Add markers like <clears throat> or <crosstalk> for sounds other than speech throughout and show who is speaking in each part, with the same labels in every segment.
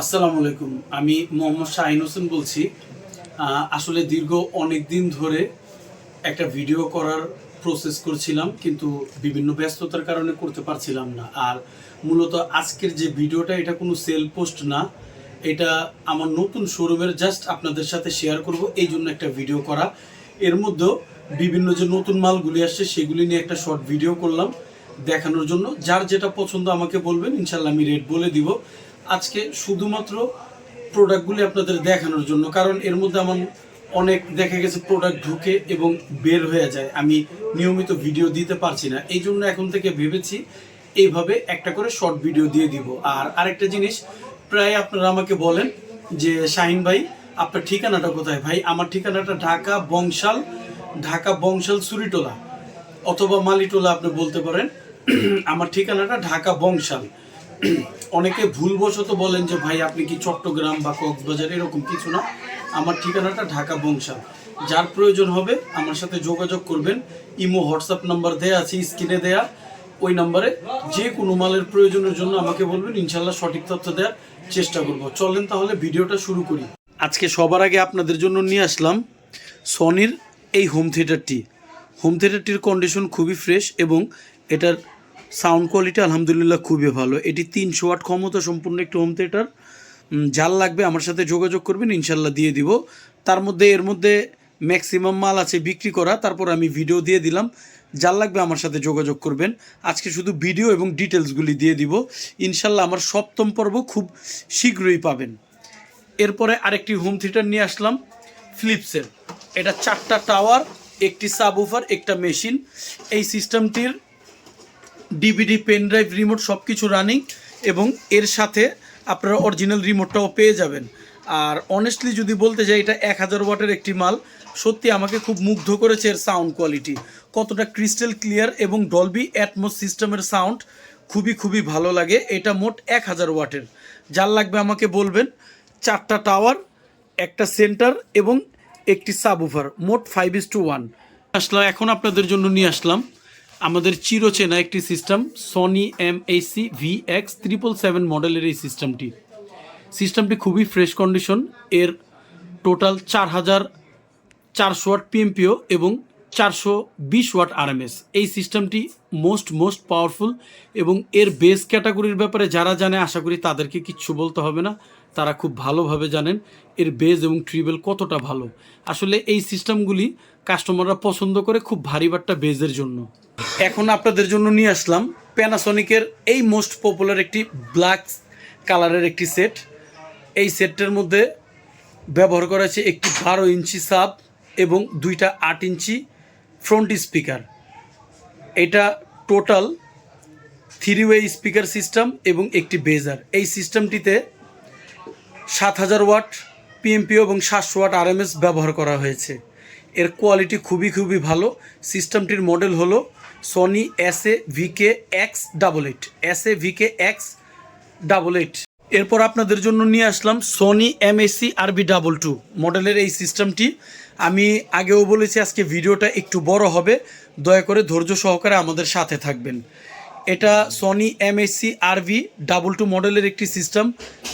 Speaker 1: আসসালামু আলাইকুম। আমি মোহাম্মদ শাহিন হোসেন বলছি। আসলে দীর্ঘ অনেক দিন ধরে একটা ভিডিও করার প্রসেস করছিলাম, কিন্তু বিভিন্ন ব্যস্ততার কারণে করতে পারছিলাম না। আর মূলত আজকের যে ভিডিওটা, এটা কোনো সেল পোস্ট না। এটা আমার নতুন শোরুমের জাস্ট আপনাদের সাথে শেয়ার করব, এই জন্য একটা ভিডিও করা। এর মধ্যেও বিভিন্ন যে নতুন মালগুলি আসছে, সেগুলি নিয়ে একটা শর্ট ভিডিও করলাম দেখানোর জন্য। যার যেটা পছন্দ আমাকে বলবেন ইনশাল্লাহ আমি রেট বলে দিব। আজকে শুধুমাত্র প্রোডাক্টগুলি আপনাদের দেখানোর জন্য, কারণ এর মধ্যে আমার অনেক দেখা গেছে প্রোডাক্ট ঢুকে এবং বের হয়ে যায়। আমি নিয়মিত ভিডিও দিতে পারছি না। এই জন্য এখন থেকে ভেবেছি এইভাবে একটা করে শর্ট ভিডিও দিয়ে দিব। আর আরেকটা জিনিস, প্রায় আপনারা আমাকে বলেন যে, শাহিন ভাই, আপনার ঠিকানাটা কোথায়? ভাই, আমার ঠিকানাটা ঢাকা বংশাল ঢাকা বংশাল সুরিটোলা, অথবা মালিটোলা আপনি বলতে পারেন। <clears throat> আমার ঠিকানাটা ঢাকা বংশাল। অনেকে ভুলবশত বলেন যে, ভাই, আপনি কি চট্টগ্রাম বা কক্সবাজার এরকম কিছু না? আমার ঠিকানাটা ঢাকা বংশাল। যার প্রয়োজন হবে আমার সাথে যোগাযোগ করবেন। ইমো, হোয়াটসঅ্যাপ নাম্বার দেয়া আছে, স্ক্রিনে দেয়া। ওই নাম্বারে যে কোনো মালের প্রয়োজনের জন্য আমাকে বলবেন। ইনশাল্লাহ সঠিক তথ্য দেওয়ার চেষ্টা করব। চলেন তাহলে ভিডিওটা শুরু করি। আজকে সবার আগে আপনাদের জন্য নিয়ে আসলাম সনির এই হোম থিয়েটারটি। হোম থিয়েটারটির কন্ডিশন খুবই ফ্রেশ এবং এটার সাউন্ড কোয়ালিটি আলহামদুলিল্লাহ খুবই ভালো। এটি তিনশো ওয়াট ক্ষমতা সম্পূর্ণ একটি হোম থিয়েটার যার লাগবে আমার সাথে যোগাযোগ করবেন ইনশাল্লাহ দিয়ে দিব। তার মধ্যে, এর মধ্যে ম্যাক্সিমাম মাল আছে বিক্রি করা, তারপর আমি ভিডিও দিয়ে দিলাম। যার লাগবে আমার সাথে যোগাযোগ করবেন। আজকে শুধু ভিডিও এবং ডিটেলসগুলি দিয়ে দিব। ইনশাল্লাহ আমার সপ্তম পর্ব খুব শীঘ্রই পাবেন। এরপরে আরেকটি হোম থিয়েটার নিয়ে আসলাম ফিলিপসের এটা চারটা টাওয়ার একটি সাবউফার একটা মেশিন এই সিস্টেমটির ডিভিডি পেন ড্রাইভ রিমোট সব কিছু রানিং এবং এর সাথে আপনারা অরিজিনাল রিমোটটাও পেয়ে যাবেন। আর অনেস্টলি যদি বলতে যাই, এটা এক হাজার ওয়াটের একটি মাল। সত্যি আমাকে খুব মুগ্ধ করেছে এর সাউন্ড কোয়ালিটি কতটা ক্রিস্টাল ক্লিয়ার এবং ডলবি অ্যাটমোস সিস্টেমের সাউন্ড খুবই খুবই ভালো লাগে। এটা মোট এক হাজার ওয়াটের। যার লাগবে আমাকে বলবেন, চারটা টাওয়ার একটা সেন্টার এবং একটি সাবউফার মোট ফাইভ ইস টু ওয়ান আসলাম এখন আপনাদের জন্য নিয়ে আসলাম। আমাদের চিরচেনা একটি system Sony M H C V X triple seven মডেলের এই সিস্টেমটি। সিস্টেমটি খুবই ফ্রেশ কন্ডিশন এর টোটাল চার হাজার চারশো ওয়াট পিএমপিও এবং চারশো বিশ ওয়াট আরএমএস এই সিস্টেমটি মোস্ট মোস্ট পাওয়ারফুল এবং এর বেস ক্যাটাগরির ব্যাপারে যারা জানে, আশা করি তাদেরকে কিচ্ছু বলতে হবে না। তারা খুব ভালোভাবে জানেন এর বেজ এবং ট্রিবেল কতটা ভালো। আসলে এই সিস্টেমগুলি কাস্টমাররা পছন্দ করে খুব ভারী বাট্টা বেজের জন্য। এখন আপনাদের জন্য নিয়ে আসলাম প্যানাসনিকের এই মোস্ট পপুলার একটি ব্ল্যাক কালারের একটি সেট এই সেটটার মধ্যে ব্যবহার করা হয়েছে একটি বারো ইঞ্চি সাব এবং দুইটা আট ইঞ্চি ফ্রন্ট স্পিকার এটা total three way speaker system এবং একটি বেজার এই সিস্টেমটিতে সাত হাজার ওয়াট পিএমপি এবং সাতশো ওয়াট আরএমএস ব্যবহার করা হয়েছে। এর কোয়ালিটি খুবই খুবই ভালো। সিস্টেমটির মডেল হলো Sony S A V K X double eight S A V K X double eight এরপর আপনাদের জন্য নিয়ে আসলাম Sony M S C R B double two মডেলের এই সিস্টেমটি আমি আগেও বলেছি আজকে ভিডিওটা একটু বড় হবে। দয়া করে ধৈর্য সহকারে আমাদের সাথে থাকবেন। এটা Sony M S C R V double two মডেলের একটি সিস্টেম,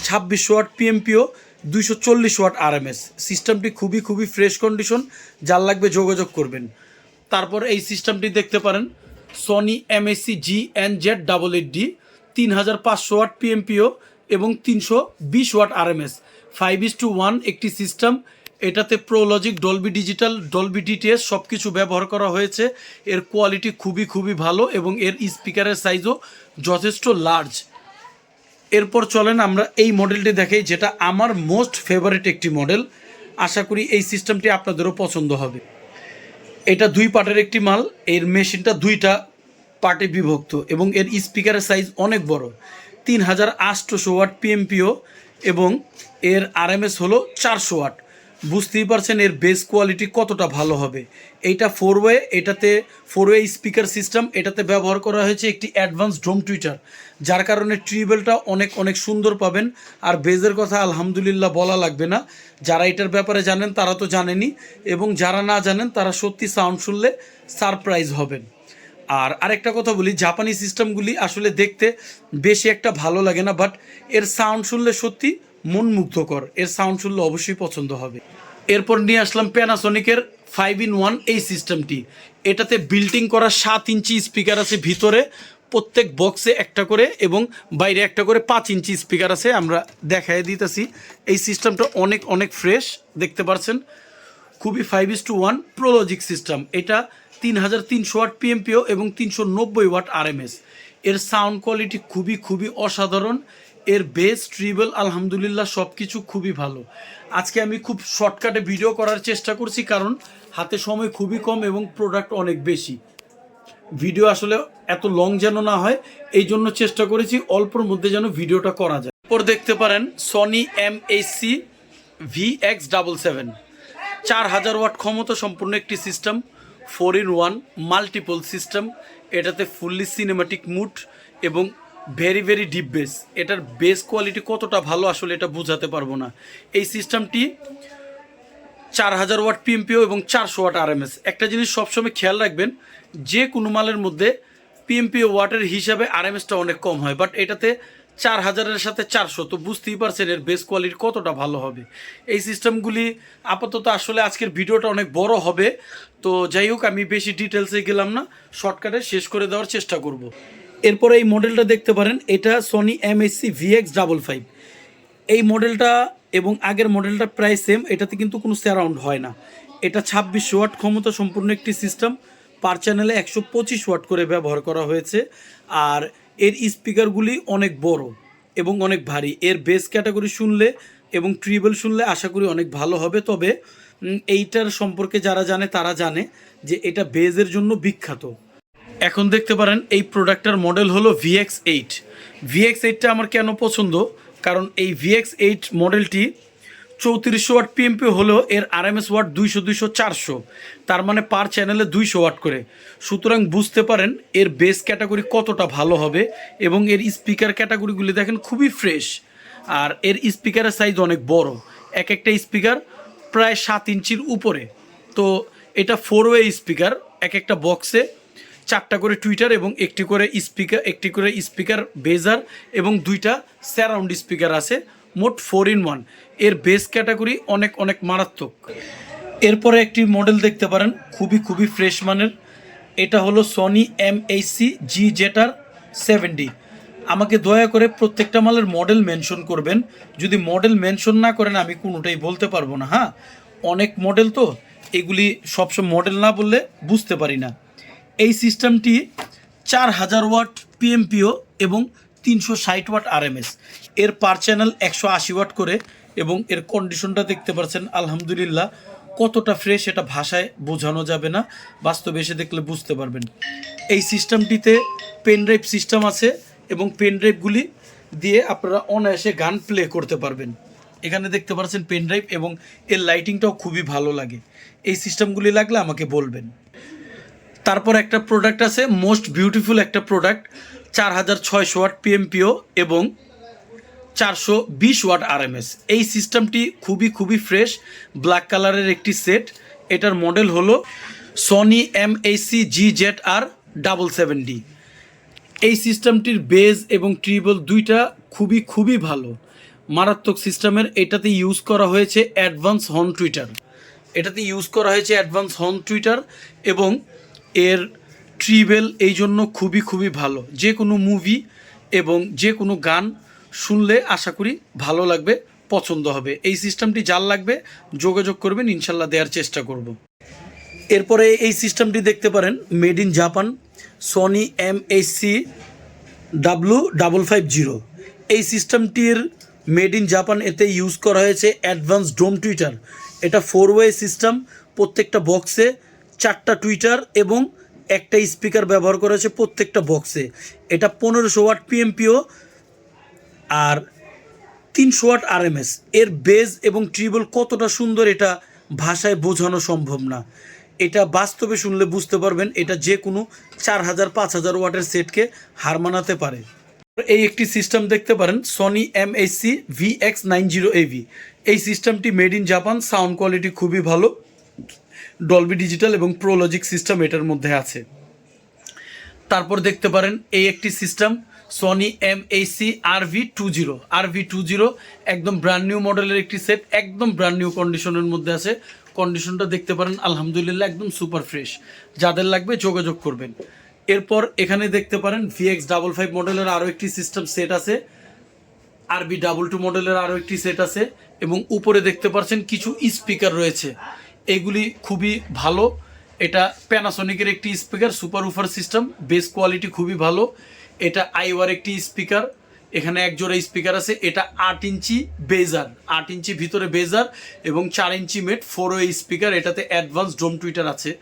Speaker 1: ছাব্বিশ ওয়াট পিএমপিও দুইশো চল্লিশ ওয়াট আর আরএমএস সিস্টেমটি খুবই খুবই ফ্রেশ কন্ডিশন, যার লাগবে যোগাযোগ করবেন। তারপর এই সিস্টেমটি দেখতে পারেন। Sony MSC G N Z double eight D তিন হাজার পাঁচশো ওয়াট পিএমপিও এবং তিনশো বিশ watt RMS five is to one একটি সিস্টেম। এটাতে pro logic Dolby digital Dolby DTS সব কিছু ব্যবহার করা হয়েছে। এর কোয়ালিটি খুবই খুবই ভালো এবং এর স্পিকারের সাইজও যথেষ্ট লার্জ এরপর চলেন আমরা এই মডেলটি দেখাই, যেটা আমার মোস্ট ফেভারিট একটি মডেল আশা করি এই সিস্টেমটি আপনাদেরও পছন্দ হবে। এটা দুই পার্টের একটি মাল, এর মেশিনটা দুইটা পার্টে বিভক্ত এবং এর স্পিকারের সাইজ অনেক বড়। তিন হাজার আটশোশো ওয়াট পিএমপিও এবং এর আরএমএস হলো চারশো ওয়াট। বুঝতেই পারছেন এর বেস কোয়ালিটি কতটা ভালো হবে। এইটা ফোর ওয়ে এটাতে ফোর ওয়ে স্পিকার সিস্টেম এটাতে ব্যবহার করা হয়েছে একটি অ্যাডভান্স ড্রোম টুইটার যার কারণে ট্রিবেলটা অনেক অনেক সুন্দর পাবেন। আর বেজের কথা আলহামদুলিল্লাহ বলা লাগবে না। যারা এটার ব্যাপারে জানেন, তারা তো জানেনই এবং যারা না জানেন, তারা সত্যি সাউন্ড শুনলে সারপ্রাইজ হবেন। আর আরেকটা কথা বলি জাপানি সিস্টেমগুলি আসলে দেখতে বেশি একটা ভালো লাগে না বাট এর সাউন্ড শুনলে সত্যি মন মুগ্ধকর এর সাউন্ড শুনলে অবশ্যই পছন্দ হবে। এরপর নিয়ে আসলাম প্যানাসনিকের ফাইভ ইন ওয়ান এই সিস্টেমটি এটাতে বিল্ডিং করা সাত ইঞ্চি স্পিকার আছে ভিতরে, প্রত্যেক বক্সে একটা করে এবং বাইরে একটা করে পাঁচ ইঞ্চি স্পিকার আছে, আমরা দেখাই দিতেছি। এই সিস্টেমটা অনেক অনেক ফ্রেশ দেখতে পারছেন? খুবই five is to one pro logic system এটা তিন হাজার তিনশো ওয়াট পিএমপিও এবং তিনশো নব্বই ওয়াট আরএমএস এর সাউন্ড কোয়ালিটি খুবই খুবই অসাধারণ। এর বেস ট্রিবল আলহামদুলিল্লাহ সব কিছু খুবই ভালো। আজকে আমি খুব শর্টকাটে ভিডিও করার চেষ্টা করছি, কারণ হাতে সময় খুবই কম এবং প্রোডাক্ট অনেক বেশি। ভিডিও আসলে এত লং যেন না হয়, এই জন্য চেষ্টা করেছি অল্পর মধ্যে যেন ভিডিওটা করা যায়। এরপর দেখতে পারেন Sony M H C V X double seven চার হাজার ওয়াট ক্ষমতা সম্পূর্ণ একটি system four in one multiple system এটাতে ফুললি সিনেমাটিক মুড এবং ভেরি ভেরি ডিপ বেস এটার বেস কোয়ালিটি কতটা ভালো আসলে এটা বোঝাতে পারব না। এই সিস্টেমটি চার হাজার ওয়াট পিএমপিও এবং চারশো ওয়াট আরএমএস একটা জিনিস সবসময় খেয়াল রাখবেন, যে কোনো মালের মধ্যে পিএমপিও ওয়াটের হিসাবে আরএমএসটা অনেক কম হয় বাট এটাতে চার হাজারের সাথে চারশো, তো বুঝতেই পারছেন এর বেস কোয়ালিটি কতটা ভালো হবে। এই সিস্টেমগুলি আপাতত আসলে আজকের ভিডিওটা অনেক বড় হবে, তো যাই হোক, আমি বেশি ডিটেলসে গেলাম না শর্টকাটে শেষ করে দেওয়ার চেষ্টা করব। এরপরে এই মডেলটা দেখতে পারেন, এটা Sony M S C V X double five এই মডেলটা এবং আগের মডেলটা প্রায় সেম এটাতে কিন্তু কোনো স্যারাউন্ড হয় না। এটা ছাব্বিশ ওয়াট ক্ষমতা সম্পূর্ণ একটি সিস্টেম পার চ্যানেলে একশো পঁচিশ ওয়াট করে ব্যবহার করা হয়েছে। আর এর স্পিকারগুলি অনেক বড় এবং অনেক ভারী। এর বেস ক্যাটাগরি শুনলে এবং ট্রিবল শুনলে আশা করি অনেক ভালো হবে। তবে এইটার সম্পর্কে যারা জানে, তারা জানে যে এটা বেজের জন্য বিখ্যাত। এখন দেখতে পারেন এই প্রোডাক্টটার মডেল হলো ভিএক্স এইট ভিএক্স এইটটা আমার কেন পছন্দ? কারণ এই ভিএক্স এইট মডেলটি চৌত্রিশশো ওয়াট পিএমপি হলেও এর আরএমএস ওয়াট দুইশো দুইশো, চারশো। তার মানে পার চ্যানেলে দুইশো ওয়াট করে। সুতরাং বুঝতে পারেন এর বেস ক্যাটাগরি কতটা ভালো হবে এবং এর স্পিকার ক্যাটাগরিগুলি দেখেন খুবই ফ্রেশ আর এর স্পিকারের সাইজ অনেক বড়। এক একটা স্পিকার প্রায় সাত ইঞ্চির উপরে। তো এটা ফোর ওয়ে স্পিকার এক একটা বক্সে চারটা করে টুইটার এবং একটি করে স্পিকার, একটি করে স্পিকার, বেজার এবং দুইটা স্যারাউন্ড স্পিকার আছে, মোট ফোর ইন ওয়ানের বেস ক্যাটাগরি অনেক অনেক মারাত্মক। এরপরে একটি মডেল দেখতে পারেন, খুবই খুবই ফ্রেশ মানের। এটা হলো Sony M H C G জেটার সেভেন্টি আমাকে দয়া করে প্রত্যেকটা মালের মডেল মেনশন করবেন। যদি মডেল মেনশন না করেন, আমি কোনোটাই বলতে পারব না হ্যাঁ? অনেক মডেল তো, এগুলি সবসময় মডেল না বললে বুঝতে পারি না। এই সিস্টেমটি চার হাজার ওয়াট পিএমপিও এবং তিনশো ষাট ওয়াট আরএমএস। এর পার চ্যানেল একশো আশি ওয়াট করে এবং এর কন্ডিশনটা দেখতে পাচ্ছেন, আলহামদুলিল্লাহ, কতটা ফ্রেশ এটা ভাষায় বোঝানো যাবে না, বাস্তবে এসে দেখলে বুঝতে পারবেন। এই সিস্টেমটিতে পেনড্রাইভ সিস্টেম আছে এবং পেনড্রাইভগুলি দিয়ে আপনারা অনায়াসে গান প্লে করতে পারবেন। এখানে দেখতে পাচ্ছেন পেনড্রাইভ এবং এর লাইটিংটাও খুবই ভালো লাগে। এই সিস্টেমগুলি লাগলে আমাকে বলবেন। তারপর একটা প্রোডাক্ট আছে মোস্ট বিউটিফুল একটা প্রোডাক্ট চার হাজার ছয়শো ওয়াট পিএমপিও এবং চারশো বিশ ওয়াট আরএমএস এই সিস্টেমটি খুবই খুবই ফ্রেশ ব্ল্যাক কালারের একটি সেট এটার মডেল হলো Sony M H C G Z R double seven D এই সিস্টেমটির বেজ এবং ট্রিবল দুইটা খুবই খুবই ভালো। মারাত্মক সিস্টেমের এটাতে ইউজ করা হয়েছে অ্যাডভান্স হর্ন টুইটার এটাতে ইউজ করা হয়েছে অ্যাডভান্স হর্ন টুইটার এবং এর ট্রিবেল এই জন্য খুবই খুবই ভালো। যে কোনো মুভি এবং যে কোনো গান শুনলে আশা করি ভালো লাগবে, পছন্দ হবে। এই সিস্টেমটি যার লাগবে যোগাযোগ করবেন, ইনশাল্লাহ দেওয়ার চেষ্টা করব। এরপরে এই সিস্টেমটি দেখতে পারেন, made in Japan, Sony M C W double five zero. এই সিস্টেমটির মেড ইন জাপান এতে ইউজ করা হয়েছে অ্যাডভান্স ডোম টুইটার। এটা ফোর ওয়ে সিস্টেম প্রত্যেকটা বক্সে চারটা টুইটার এবং একটা স্পিকার ব্যবহার করা প্রত্যেকটা বক্সে। এটা পনেরোশো ওয়াট পিএমপিও আর তিনশো ওয়াট আরএমএস। এর বেজ এবং ট্রিবল কতটা সুন্দর এটা ভাষায় বোঝানো সম্ভব না। এটা বাস্তবে শুনলে বুঝতে পারবেন, এটা যে কোনো চার হাজার, পাঁচ হাজার ওয়াটের সেটকে হার মানাতে পারে। এই একটি সিস্টেম দেখতে পারেন Sony M C V X nine zero AV এই সিস্টেমটি made in Japan, sound quality খুবই ভালো। ডলবি ডিজিটাল এবং প্রোলজিক সিস্টেম এটার মধ্যে আছে। তারপর দেখতে পারেন, এই একটি system Sony M H C R V two zero R V two zero একদম ব্র্যান্ড নিউ মডেলের একটি সেট একদম ব্র্যান্ড নিউ কন্ডিশনের মধ্যে আছে। কন্ডিশনটা দেখতে পারেন, আলহামদুলিল্লাহ একদম সুপার ফ্রেশ যাদের লাগবে যোগাযোগ করবেন। এরপর এখানে দেখতে পারেন ভিএক্স ডাবল ফাইভ মডেলের আরও একটি সিস্টেম সেট আছে। আর আরবি ডাবল টু মডেলের আরও একটি সেট আছে। এবং উপরে দেখতে পাচ্ছেন, কিছু স্পিকার রয়েছে। এগুলি খুবই ভালো। এটা প্যানাসনিকের একটি speaker super woofer system bass quality খুবই ভালো। এটা আইওয়ার একটি স্পিকার এখানে এক জোড়া স্পিকার আছে। এটা আট ইঞ্চি বেজার, আট ইঞ্চি ভিতরে বেজার এবং চার ইঞ্চি মেট ফোর ওয়ে স্পিকার এটাতে অ্যাডভান্স ডোম টুইটার আছে।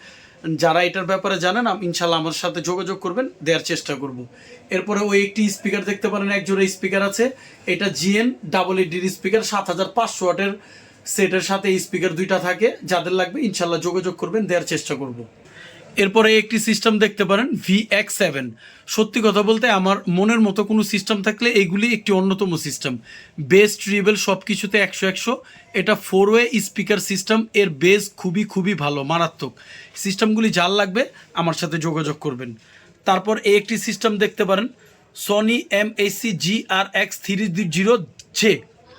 Speaker 1: যারা এটার ব্যাপারে জানেন, আম- ইনশাল্লাহ আমার সাথে যোগাযোগ করবেন, দেওয়ার চেষ্টা করব। এরপরে ওই একটি স্পিকার দেখতে পারেন, এক জোড়া স্পিকার আছে। এটা জিএন ডাবল এডির স্পিকার সাত হাজার পাঁচশো ওয়াটের সেটের সাথে স্পিকার দুইটা থাকে, যাদের লাগবে ইনশাল্লাহ যোগাযোগ করবেন, দেওয়ার চেষ্টা করব। এরপরে একটি সিস্টেম দেখতে পারেন ভি এক্স সেভেন সত্যি কথা বলতে আমার মনের মতো কোনো সিস্টেম থাকলে এইগুলি একটি অন্যতম সিস্টেম। বেস, ট্রিবেল সব কিছুতে একশো একশো। এটা ফোর ওয়ে স্পিকার সিস্টেম, এর বেস খুবই খুবই ভালো, মারাত্মক। সিস্টেমগুলি যার লাগবে, আমার সাথে যোগাযোগ করবেন। তারপর এই একটি সিস্টেম দেখতে পারেন Sony M A C G R X three zero J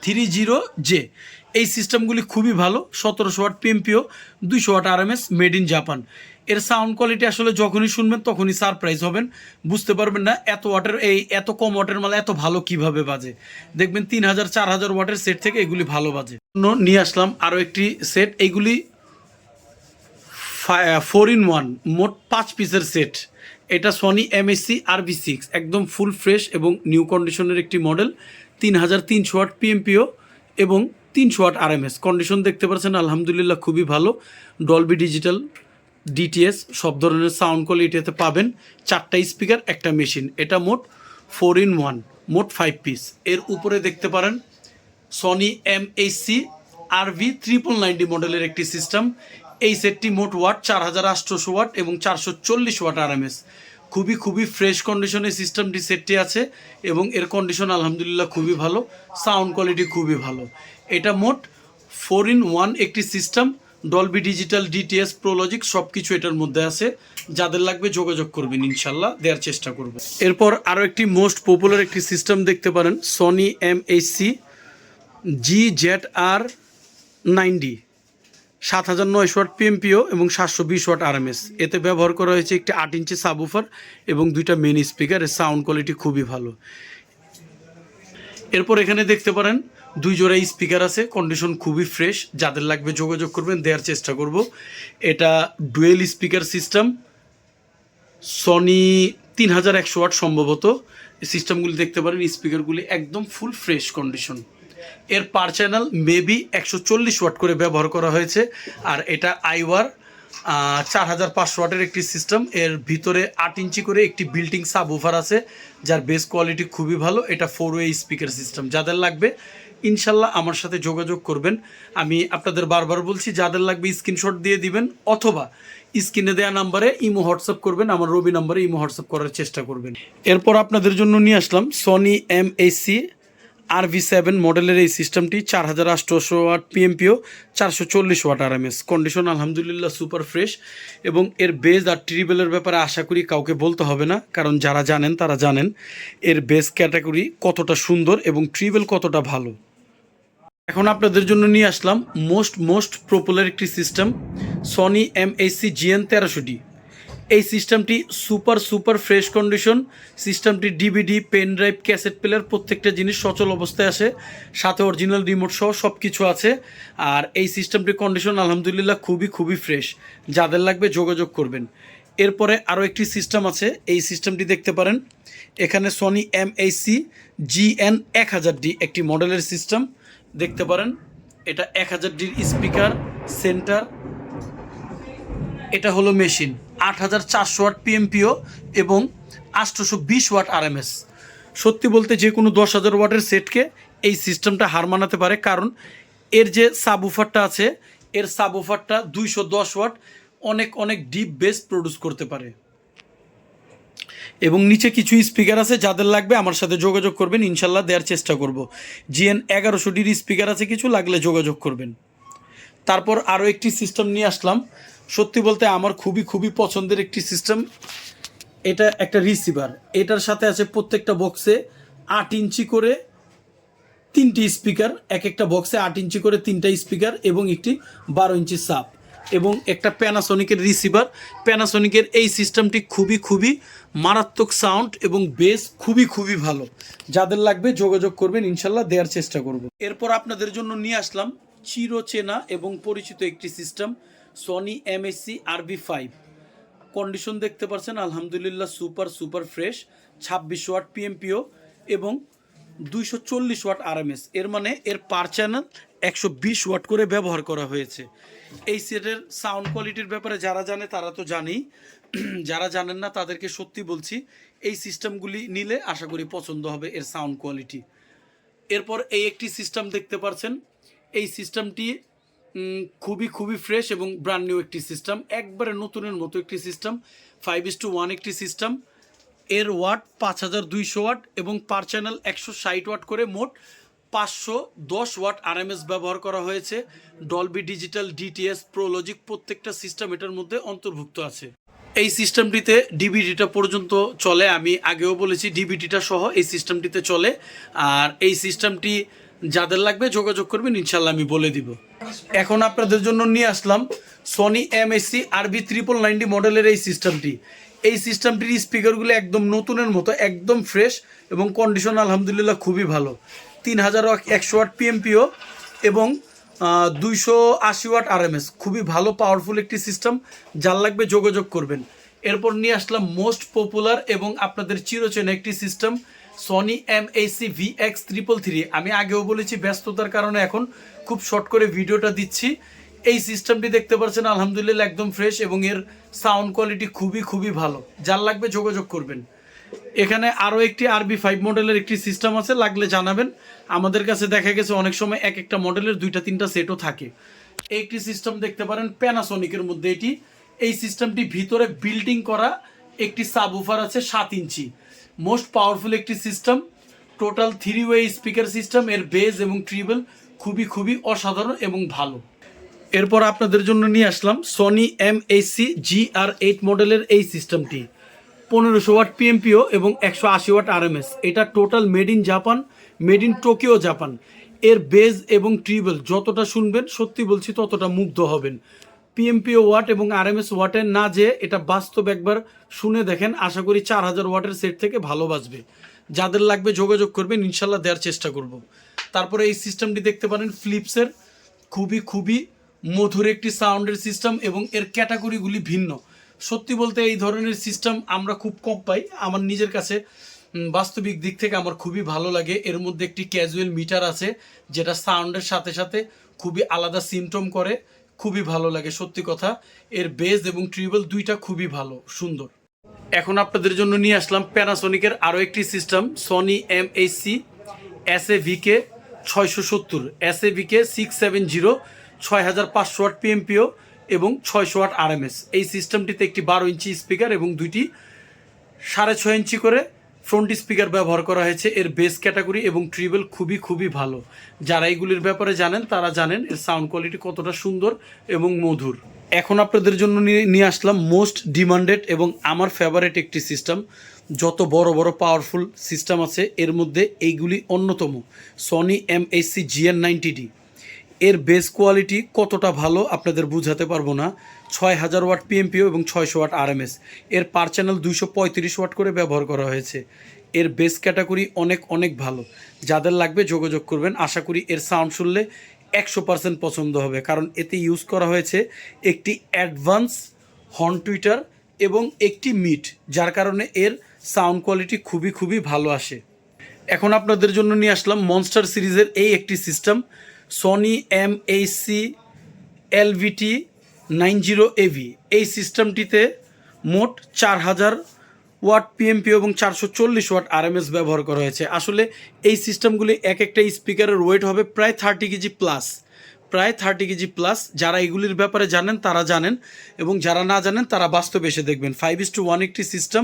Speaker 1: three zero J এই সিস্টেমগুলি খুবই ভালো, সতেরোশো watt P M P O, দুইশো watt R M S, made in Japan. এর সাউন্ড কোয়ালিটি আসলে যখনই শুনবেন তখনই সারপ্রাইজ হবেন। বুঝতে পারবেন না এত ওয়াটের, এই এত কম ওয়াটের মাল এত ভালো কীভাবে বাজে। দেখবেন তিন হাজার, চার হাজার ওয়াটের সেট থেকে এগুলি ভালো বাজে। নিয়ে আসলাম আরও একটি সেট, এইগুলি ফোর ইন ওয়ান, মোট পাঁচ পিসের সেট। এটা সনি এমএসসি আরবি সিক্স একদম ফুল ফ্রেশ এবং নিউ কন্ডিশনের একটি মডেল, তিন হাজার তিনশো ওয়াট পিএমপিও এবং তিনশো ওয়াট আরএমএস কন্ডিশন দেখতে পাচ্ছেন, আলহামদুলিল্লাহ খুবই ভালো। ডলবি ডিজিটাল ডিটিএস সব ধরনের সাউন্ড কোয়ালিটিতে পাবেন। চারটা স্পিকার একটা মেশিন এটা মোট ফোর ইন ওয়ান মোট ফাইভ পিস এর উপরে দেখতে পারেন Sony M H C R V triple ninety মডেলের একটি সিস্টেম এই সেটটি মোট ওয়াট চার হাজার আটশোশো ওয়াট এবং চারশো চল্লিশ ওয়াট আরএমএস খুবই খুবই ফ্রেশ কন্ডিশনে সিস্টেমটি সেটটি আছে এবং এর কন্ডিশন আলহামদুলিল্লাহ খুবই ভালো। সাউন্ড কোয়ালিটি খুবই ভালো। এটা মোট ফোর ইন ওয়ান একটি system Dolby digital D T S Pro Logic সব কিছু এটার মধ্যে আছে। যাদের লাগবে যোগাযোগ করবেন, ইনশাল্লাহ, দেওয়ার চেষ্টা করব। এরপর আরও একটি মোস্ট পপুলার একটি সিস্টেম দেখতে পারেন Sony M H C G Z R nine D সাত হাজার নয়শো ওয়াট পিএমপিও এবং সাতশো বিশ ওয়াট আরএমএস এতে ব্যবহার করা হয়েছে একটি আট ইঞ্চি সাবুফার এবং দুইটা মেন স্পিকার এর সাউন্ড কোয়ালিটি খুবই ভালো। এরপর এখানে দেখতে পারেন, দুই জোড়া স্পিকার আছে কন্ডিশন খুবই ফ্রেশ যাদের লাগবে যোগাযোগ করবেন দেওয়ার চেষ্টা করব। এটা ডুয়েল স্পিকার সিস্টেম সনি তিন হাজার একশো ওয়াট সম্ভবত। সিস্টেমগুলি দেখতে পারেন স্পিকারগুলি একদম ফুল ফ্রেশ কন্ডিশন এর পার চ্যানেল মেবি একশো চল্লিশ ওয়াট করে ব্যবহার করা হয়েছে, আর এটা আইওয়ার চার হাজার পাঁচশো ওয়াটের একটি সিস্টেম এর ভিতরে আট ইঞ্চি করে একটি বিল্টিং সাব ওভার আছে, যার বেস কোয়ালিটি খুবই ভালো। এটা ফোর ওয়ে স্পিকার সিস্টেম যাদের লাগবে, ইনশাল্লাহ আমার সাথে যোগাযোগ করবেন। আমি আপনাদের বারবার বলছি, যাদের লাগবে স্ক্রিনশট দিয়ে দিবেন, অথবা স্ক্রিনে দেওয়া নাম্বারে ইমো হোয়াটসঅ্যাপ করবেন, আমার রবি নাম্বারে ইমো হোয়াটসঅ্যাপ করার চেষ্টা করবেন। এরপর আপনাদের জন্য নিয়ে আসলাম Sony M A C R V seven মডেলের এই সিস্টেমটি চার হাজার আটশোশো watt P M P O চারশো চল্লিশ watt R M S condition আলহামদুলিল্লাহ সুপার ফ্রেশ এবং এর বেজ আর ট্রিবেলের ব্যাপারে আশা করি কাউকে বলতে হবে না, কারণ যারা জানেন তারা জানেন এর বেস ক্যাটাগরি কতটা সুন্দর এবং ট্রিবেল কতটা ভালো। এখন আপনাদের জন্য নিয়ে আসলাম মোস্ট মোস্ট পপুলার একটি system Sony M H C G N তেরোশোটি এই সিস্টেমটি সুপার সুপার ফ্রেশ কন্ডিশন। সিস্টেমটি DVD, pen drive, cassette player, প্রত্যেকটা জিনিস সচল অবস্থায় আসে। সাথে অরিজিনাল রিমোট সহ সব কিছু আছে। আর এই সিস্টেমটির কন্ডিশন আলহামদুলিল্লাহ খুবই খুবই ফ্রেশ। যাদের লাগবে যোগাযোগ করবেন। এরপরে আরও একটি সিস্টেম আছে। এই সিস্টেমটি দেখতে পারেন। এখানে সনি এম এইচসি জিএন এক হাজার ডি একটি মডেলের সিস্টেম। দেখতে পারেন। এটা এক হাজার ডির স্পিকার, সেন্টার। এটা হলো মেশিন। আট হাজার চারশো ওয়াট পিএমপিও এবং আটশোশো বিশ ওয়াট আরএমএস সত্যি বলতে যে কোনো দশ হাজার ওয়াটের সেটকে এই সিস্টেমটা হার মানাতে পারে, কারণ এর যে সাবউফারটা আছে, এর সাবউফারটা দুইশো দশ ওয়াট অনেক অনেক ডিপ বেস প্রডিউস করতে পারে। এবং নিচে কিছু স্পিকার আছে, যাদের লাগবে আমার সাথে যোগাযোগ করবেন, ইনশাল্লাহ দেওয়ার চেষ্টা করব। জিএন এগারোশো ডির স্পিকার আছে কিছু, লাগলে যোগাযোগ করবেন। তারপর আরও একটি সিস্টেম নিয়ে আসলাম সত্যি বলতে আমার খুবই খুবই পছন্দের একটি সিস্টেম এটা একটা রিসিভার এটার সাথে আছে প্রত্যেকটা বক্সে আট ইঞ্চি করে তিনটি স্পিকার এক একটা বক্সে আট ইঞ্চি করে তিনটা স্পিকার এবং একটি বারো ইঞ্চি সাপ এবং একটা প্যানাসনিকের রিসিভার প্যানাসনিকের এই সিস্টেমটি খুবই খুবই মারাত্মক সাউন্ড এবং বেস খুবই খুবই ভালো। যাদের লাগবে যোগাযোগ করবেন, ইনশাল্লাহ দেওয়ার চেষ্টা করব। এরপর আপনাদের জন্য নিয়ে আসলাম চিরচেনা এবং পরিচিত একটি system Sony M S C R B five condition দেখতে পাচ্ছেন আলহামদুলিল্লাহ সুপার সুপার ফ্রেশ ছাব্বিশ watt P M P O এবং দুইশো চল্লিশ ওয়াট আর আরএমএস এর মানে এর পার চ্যানেল একশো বিশ ওয়াট করে ব্যবহার করা হয়েছে। এই সেটের সাউন্ড কোয়ালিটির ব্যাপারে যারা জানে তারা তো জানেই। যারা জানেন না তাদেরকে সত্যি বলছি, এই সিস্টেমগুলি নিলে আশা করি পছন্দ হবে এর সাউন্ড কোয়ালিটি এরপর এই একটি সিস্টেম দেখতে পাচ্ছেন এই সিস্টেমটি খুবই খুবই ফ্রেশ এবং ব্র্যান্ড নিউ একটি সিস্টেম একবারে নতুনের মতো একটি system five is to one একটি সিস্টেম এর ওয়াট পাঁচ হাজার দুইশো ওয়াট এবং পার চ্যানেল একশো ষাট ওয়াট করে মোট পাঁচশো দশ ওয়াট আরএমএস ব্যবহার করা হয়েছে। Dolby digital DTS pro logic প্রত্যেকটা সিস্টেম এটার মধ্যে অন্তর্ভুক্ত আছে। এই সিস্টেমটিতে ডিবিডিটা পর্যন্ত চলে, আমি আগেও বলেছি ডিবিটিটা সহ এই সিস্টেমটিতে চলে। আর এই সিস্টেমটি যাদের লাগবে যোগাযোগ করবেন ইনশাল্লাহ আমি বলে দিব। এখন আপনাদের জন্য নিয়ে আসলাম Sony M S C R B triple ninety মডেলের এই সিস্টেমটি এই সিস্টেমটির স্পিকারগুলো একদম নতুনের মতো, একদম ফ্রেশ এবং কন্ডিশন আলহামদুলিল্লাহ খুবই ভালো। তিন হাজার একশো ওয়াট পিএমপিও এবং দুইশো আশি ওয়াট আরএমএস খুবই ভালো পাওয়ারফুল একটি সিস্টেম যার লাগবে যোগাযোগ করবেন। এরপর নিয়ে আসলাম মোস্ট পপুলার এবং আপনাদের চিরচেনা একটি system Sony M H C V X triple three আমি আগেও বলেছি, ব্যস্ততার কারণে এখন খুব শর্ট করে ভিডিওটা দিচ্ছি। এই সিস্টেমটি দেখতে পাচ্ছেন, আলহামদুলিল্লাহ একদম ফ্রেশ এবং এর সাউন্ড কোয়ালিটি খুবই খুবই ভালো। যার লাগবে যোগাযোগ করবেন। এখানে আরও একটি আরবি ফাইভ মডেলের একটি সিস্টেম আছে, লাগলে জানাবেন। আমাদের কাছে দেখা গেছে, অনেক সময় এক একটা মডেলের দুইটা, তিনটা সেটও থাকে। একটি সিস্টেম দেখতে পারেন প্যানাসনিকের মধ্যে এটি। এই সিস্টেমটি ভিতরে বিল্ডিং করা একটি সাবউফার আছে সাত ইঞ্চি। মোস্ট পাওয়ারফুল একটি system total three way speaker system এর বেজ এবং ট্রিবল খুবই খুবই অসাধারণ এবং ভালো। এরপর আপনাদের জন্য নিয়ে আসলাম Sony M HC G R eight মডেলের এই সিস্টেমটি পনেরোশো ওয়াট পিএমপিও এবং একশো আশি ওয়াট আরএমএস এটা total made in Japan made in Tokyo Japan এর বেজ এবং ট্রিবল যতটা শুনবেন, সত্যি বলছি ততটা মুগ্ধ হবেন। পিএমপিও ওয়াট এবং আর আরএমএস ওয়াটের না যে এটা বাস্তব একবার শুনে দেখেন। আশা করি চার হাজার ওয়াটের সেট থেকে ভালো বাজবে। যাদের লাগবে যোগাযোগ করবেন, ইনশাল্লাহ দেওয়ার চেষ্টা করব। তারপরে এই সিস্টেমটি দেখতে পারেন ফ্লিপসের খুবই খুবই মধুর একটি সাউন্ডের সিস্টেম এবং এর ক্যাটাগরিগুলি ভিন্ন। সত্যি বলতে এই ধরনের সিস্টেম আমরা খুব কম পাই। আমার নিজের কাছে বাস্তবিক দিক থেকে আমার খুবই ভালো লাগে। এর মধ্যে একটি ক্যাজুয়াল মিটার আছে, যেটা সাউন্ডের সাথে সাথে খুবই আলাদা সিমটম করে। খুবই ভালো লাগে, সত্যি কথা। এর বেজ এবং ট্রিবল দুইটা খুবই ভালো, সুন্দর। এখন আপনাদের জন্য নিয়ে আসলাম প্যানাসোনিকের আরও একটি system Sony M HC S A VK ছয়শো সত্তর S A VK six seven zero ছয় হাজার পাঁচশো ওয়াট পিএমপিও এবং ছয়শো ওয়াট আরএমএস এই সিস্টেমটিতে একটি বারো ইঞ্চি স্পিকার এবং দুইটি সাড়ে ছয় ইঞ্চি করে ফ্রন্ট স্পিকার ব্যবহার করা হয়েছে। এর বেস ক্যাটাগরি এবং ট্রিবেল খুবই খুবই ভালো। যারা এইগুলির ব্যাপারে জানেন, তারা জানেন এর সাউন্ড কোয়ালিটি কতটা সুন্দর এবং মধুর। এখন আপনাদের জন্য নিয়ে আসলাম মোস্ট ডিমান্ডেড এবং আমার ফেভারেট একটি সিস্টেম যত বড় বড় পাওয়ারফুল সিস্টেম আছে, এর মধ্যে এইগুলি অন্যতম। Sony M HC GN ninety D এর বেস কোয়ালিটি কতটা ভালো আপনাদের বুঝাতে পারব না। ছয় হাজার ওয়াট পিএমপিও এবং ছয়শো ওয়াট আরএমএস এর পার চ্যানেল দুইশো পঁয়ত্রিশ ওয়াট করে ব্যবহার করা হয়েছে। এর বেস ক্যাটাগরি অনেক অনেক ভালো। যাদের লাগবে যোগাযোগ করবেন। আশা করি এর সাউন্ড শুনলে একশো পার্সেন্ট পছন্দ হবে। কারণ এতে ইউজ করা হয়েছে একটি অ্যাডভান্স হর্ন টুইটার এবং একটি মিট যার কারণে এর সাউন্ড কোয়ালিটি খুবই খুবই ভালো আসে। এখন আপনাদের জন্য নিয়ে আসলাম মনস্টার সিরিজের এই একটি system Sony M HC LVT nine zero AV এই সিস্টেমটিতে মোট চার হাজার ওয়াট পিএমপি এবং চারশো চল্লিশ ওয়াট আরএমএস ব্যবহার করা হয়েছে। আসলে এই সিস্টেমগুলি এক একটা স্পিকারের ওয়েট হবে প্রায় থার্টি কেজি প্লাস। প্রায় থার্টি কেজি প্লাস। যারা এগুলির ব্যাপারে জানেন, তারা জানেন এবং যারা না জানেন, তারা বাস্তবে এসে দেখবেন। ফাইভ ইস টু ওয়ান একটি সিস্টেম।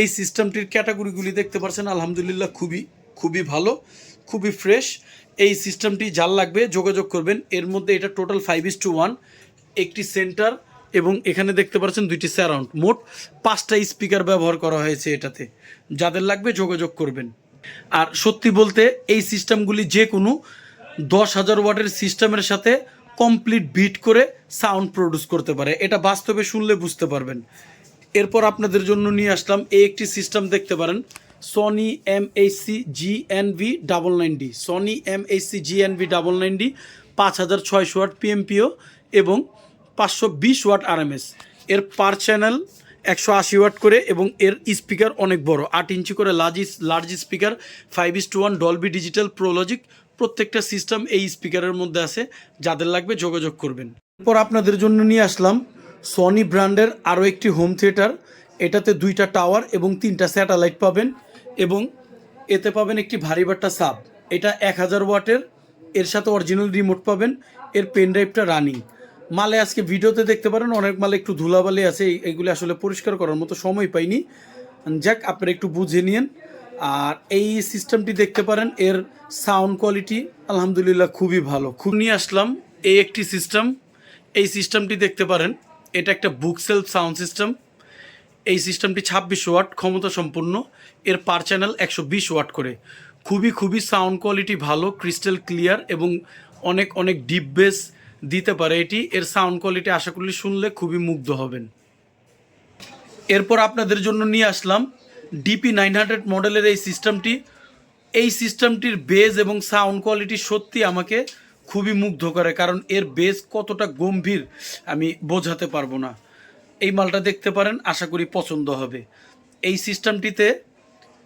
Speaker 1: এই সিস্টেমটির ক্যাটাগরিগুলি দেখতে পাচ্ছেন আলহামদুলিল্লাহ, খুবই খুবই ভালো, খুবই ফ্রেশ। এই সিস্টেমটি যার লাগবে, যোগাযোগ করবেন। এর মধ্যে এটা total five is to one একটি সেন্টার এবং এখানে দেখতে পাচ্ছেন দুইটি স্যারাউন্ড মোট পাঁচটা স্পিকার ব্যবহার করা হয়েছে এটাতে। যাদের লাগবে যোগাযোগ করবেন। আর সত্যি বলতে এই সিস্টেমগুলি যে কোনো দশ হাজার ওয়াটের সিস্টেমের সাথে কমপ্লিট বিট করে সাউন্ড প্রডিউস করতে পারে। এটা বাস্তবে শুনলে বুঝতে পারবেন। এরপর আপনাদের জন্য নিয়ে আসলাম, এই একটি সিস্টেম দেখতে পারেন। Sony M HC G N V double nine D Sony M HC G N V double nine D পাঁচ হাজার ছয়শো ওয়াট পিএমপিও এবং পাঁচশো বিশ ওয়াট আরএমএস এর পার চ্যানেল একশো আশি ওয়াট করে এবং এর স্পিকার অনেক বড়, আট ইঞ্চি করে large large speaker five is to one Dolby digital Pro Logic প্রত্যেকটা সিস্টেম এই স্পিকারের মধ্যে আছে, যাদের লাগবে যোগাযোগ করবেন। এরপর আপনাদের জন্য নিয়ে আসলাম সনি ব্র্যান্ডের আরও একটি হোম থিয়েটার এটাতে দুইটা টাওয়ার এবং তিনটা স্যাটেলাইট পাবেন। এবং এতে পাবেন একটি ভারী বাট্টা সাব। এটা এক হাজার ওয়াটের, এর সাথে অরিজিনাল রিমোট পাবেন, এর পেন ড্রাইভটা রানিং মালে আজকে ভিডিওতে দেখতে পারেন, অনেক মালে একটু ধুলাবালি আছে, এই- এইগুলি আসলে পরিষ্কার করার মতো সময় পাইনি। যাক, আপনারা একটু বুঝে নিন আর এই সিস্টেমটি দেখতে পারেন, এর সাউন্ড কোয়ালিটি আলহামদুলিল্লাহ খুবই ভালো। খুব নিয়ে আসলাম এই একটি সিস্টেম এই সিস্টেমটি দেখতে পারেন, এটা একটা বুক সেলফ সাউন্ড সিস্টেম এই সিস্টেমটি ছাব্বিশ ওয়াট ক্ষমতা সম্পন্ন এর পার চ্যানেল একশো বিশ ওয়াট করে। খুবই খুবই সাউন্ড কোয়ালিটি ভালো, ক্রিস্টাল ক্লিয়ার এবং অনেক অনেক ডিপ বেস দিতে পারে এটি। এর সাউন্ড কোয়ালিটি আশা করি শুনলে খুবই মুগ্ধ হবেন। এরপর আপনাদের জন্য নিয়ে আসলাম ডিপি নাইন হান্ড্রেড মডেলের এই সিস্টেমটি। এই সিস্টেমটির বেজ এবং সাউন্ড কোয়ালিটি সত্যি আমাকে খুবই মুগ্ধ করে, কারণ এর বেজ কতটা গম্ভীর আমি বোঝাতে পারব না। এই মালটা দেখতে পারেন, আশা করি পছন্দ হবে। এই সিস্টেমটিতে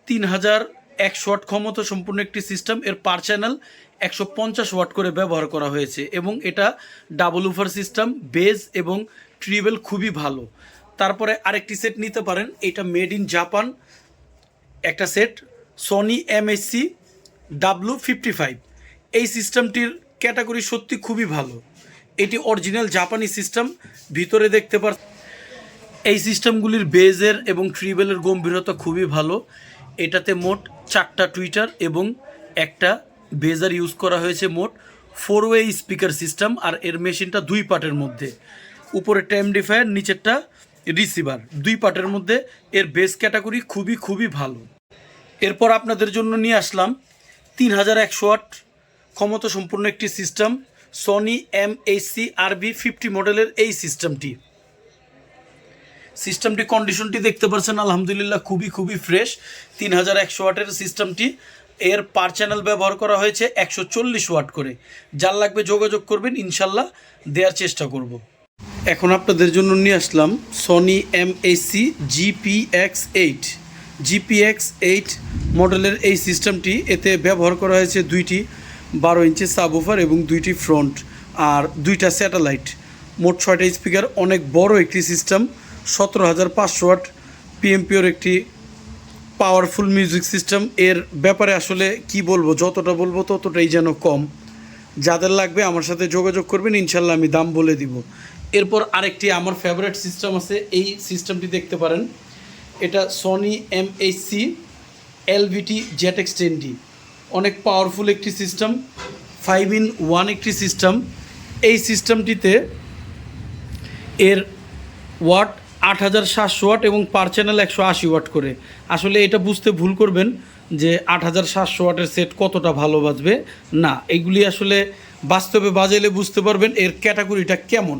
Speaker 1: তিন হাজার একশো ওয়াট ক্ষমতা সম্পূর্ণ একটি সিস্টেম, এর পার চ্যানেল একশো পঞ্চাশ ওয়াট করে ব্যবহার করা হয়েছে এবং এটা ডাবল উফার সিস্টেম, বেজ এবং ট্রিবেল খুবই ভালো। তারপরে আরেকটি সেট নিতে পারেন, এটা মেড ইন জাপান, একটা set Sony MSC W fifty five. এই সিস্টেমটির ক্যাটাগরি সত্যি খুবই ভালো। এটি অরিজিনাল জাপানি সিস্টেম, ভিতরে দেখতে পার এই সিস্টেমগুলির বেজের এবং ট্রিবেলের গম্ভীরতা খুবই ভালো। এটাতে মোট চারটা টুইটার এবং একটা বেজার ইউজ করা হয়েছে মোট ফোর ওয়ে স্পিকার সিস্টেম আর এর মেশিনটা দুই পার্টের মধ্যে। উপরে টেমডিফায়ার নিচেরটা রিসিভার। দুই পার্টের মধ্যে এর বেস ক্যাটাগরি খুবই খুবই ভালো। এরপর আপনাদের জন্য নিয়ে আসলাম তিন হাজার একশো আট ক্ষমতা সম্পূর্ণ একটি system Sony M HC RB fifty মডেলের এই সিস্টেমটি। সিস্টেমটি কন্ডিশনটি দেখতে পাচ্ছেন আলহামদুলিল্লাহ খুবই খুবই ফ্রেশ তিন হাজার একশো ওয়াটের সিস্টেমটি, এর পার চ্যানেল ব্যবহার করা হয়েছে একশো চল্লিশ ওয়াট করে। যার লাগবে যোগাযোগ করবেন, ইনশাল্লাহ দেওয়ার চেষ্টা করব। এখন আপনাদের জন্য নিয়ে আসলাম Sony M HC GPX eight GPX eight মডেলের এই সিস্টেমটি, এতে ব্যবহার করা হয়েছে দুইটি বারো ইঞ্চি সাবওফার এবং দুইটি ফ্রন্ট আর দুইটা স্যাটেলাইট মোট ছয়টা স্পিকার অনেক বড় একটি সিস্টেম সতেরো হাজার পাঁচশো ওয়াট পিএমপিওর একটি পাওয়ারফুল মিউজিক সিস্টেম এর ব্যাপারে আসলে কি বলব, যতটা বলব ততটাই যেন কম। যাদের লাগবে আমার সাথে যোগাযোগ করবেন, ইনশাল্লাহ আমি দাম বলে দিব। এরপর আরেকটি আমার ফেভারিট সিস্টেম আছে, এই সিস্টেমটি দেখতে পারেন। এটা Sony M H HC LVT ZTX ten D অনেক পাওয়ারফুল একটি সিস্টেম ফাইভ ইন ওয়ান একটি সিস্টেম এই সিস্টেমটিতে এর ওয়াট আট হাজার সাতশো ওয়াট এবং পার চ্যানেল একশো আশি ওয়াট করে। আসলে এটা বুঝতে ভুল করবেন যে আট হাজার সাতশো ওয়াটের সেট কতটা ভালো বাজবে। না, এগুলি আসলে বাস্তবে বাজাইলে বুঝতে পারবেন এর ক্যাটাগরিটা কেমন।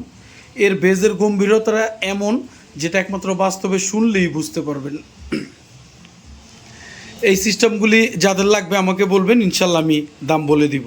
Speaker 1: এর বেজের গম্ভীরতা এমন যেটা একমাত্র বাস্তবে শুনলেই বুঝতে পারবেন। এই সিস্টেমগুলি যাদের লাগবে আমাকে বলবেন, ইনশাল্লাহ আমি দাম বলে দিব।